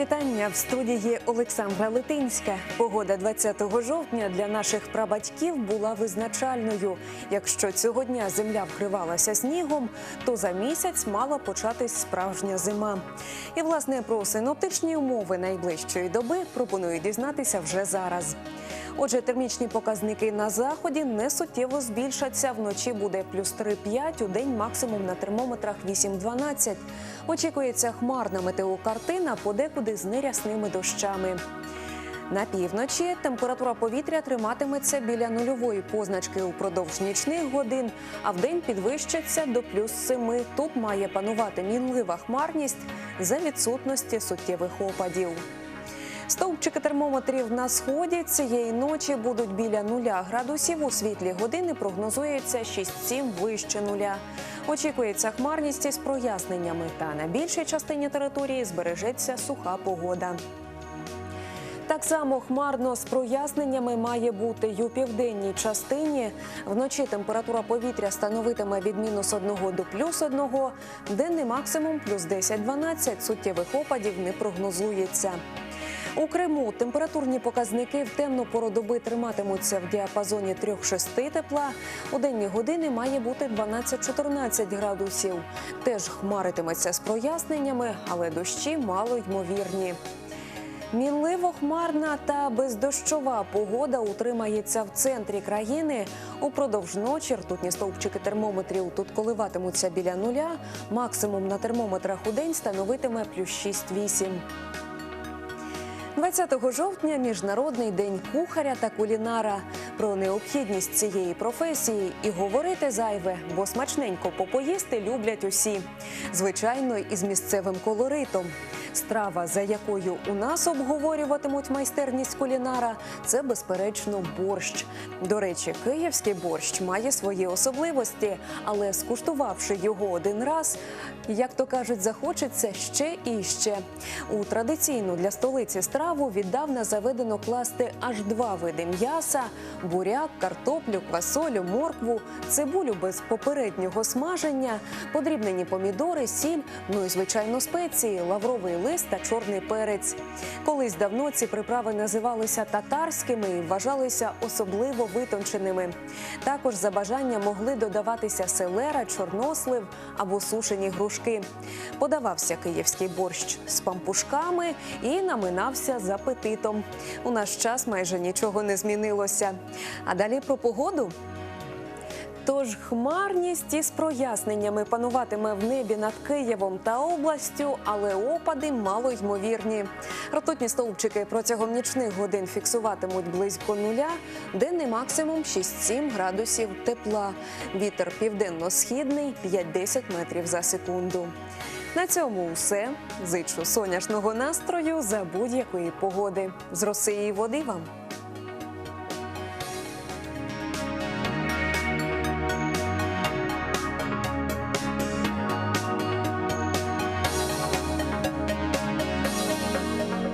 вітання в студії Олександра Литинська. Погода 20 жовтня для наших прабатьків була визначальною. Якщо цього дня земля вкривалася снігом, то за місяць мала початись справжня зима. І власне про синоптичні умови найближчої доби пропоную дізнатися вже зараз. Отже, термічні показники на заході не суттєво збільшаться. Вночі буде плюс 3-5, у день максимум на термометрах 8-12. Очікується хмарна метеокартина, подекуди з нерясними дощами. На півночі температура повітря триматиметься біля нульової позначки упродовж нічних годин, а вдень підвищиться до плюс 7. Тут має панувати мінлива хмарність за відсутності суттєвих опадів. Стовпчики термометрів на сході цієї ночі будуть біля нуля градусів. У світлі години прогнозується 6-7 вище нуля. Очікується хмарність із проясненнями, та на більшій частині території збережеться суха погода. Так само хмарно з проясненнями має бути й у південній частині. Вночі температура повітря становитиме від мінус 1 до плюс 1, денний максимум плюс 10-12, суттєвих опадів не прогнозується. У Криму температурні показники в темну пору доби триматимуться в діапазоні 3-6 тепла. У денні години має бути 12-14 градусів. Теж хмаритиметься з проясненнями, але дощі мало ймовірні. Мінливо хмарна та бездощова погода утримається в центрі країни. Упродовж ночі ртутні стовпчики термометрів тут коливатимуться біля нуля. Максимум на термометрах у день становитиме плюс 6-8. 20 жовтня міжнародний день кухаря та кулінара. Про необхідність цієї професії і говорити зайве, бо смачненько попоїсти люблять усі. Звичайно, із місцевим колоритом. Страва, за якою у нас обговорюватимуть майстерність кулінара, це безперечно борщ. До речі, київський борщ має свої особливості, але скуштувавши його один раз, як то кажуть, захочеться ще і ще. У традиційну для столиці страву віддавна заведено класти аж два види м'яса: буряк, картоплю, квасолю, моркву, цибулю без попереднього смаження, подрібнені помідори, сіль, ну і звичайно спеції, лавровий лист та чорний перець. Колись давно ці приправи називалися татарськими і вважалися особливо витонченими. Також за бажання могли додаватися селера, чорнослив або сушені грушки. Подавався київський борщ з пампушками і наминався з апетитом. У наш час майже нічого не змінилося. А далі про погоду. Тож хмарність із проясненнями пануватиме в небі над Києвом та областю, але опади мало ймовірні. Ртутні стовпчики протягом нічних годин фіксуватимуть близько нуля, денний максимум 6-7 градусів тепла. Вітер південно-східний 5-10 метрів за секунду. На цьому все. Зичу сонячного настрою за будь-якої погоди. З роси і води вам.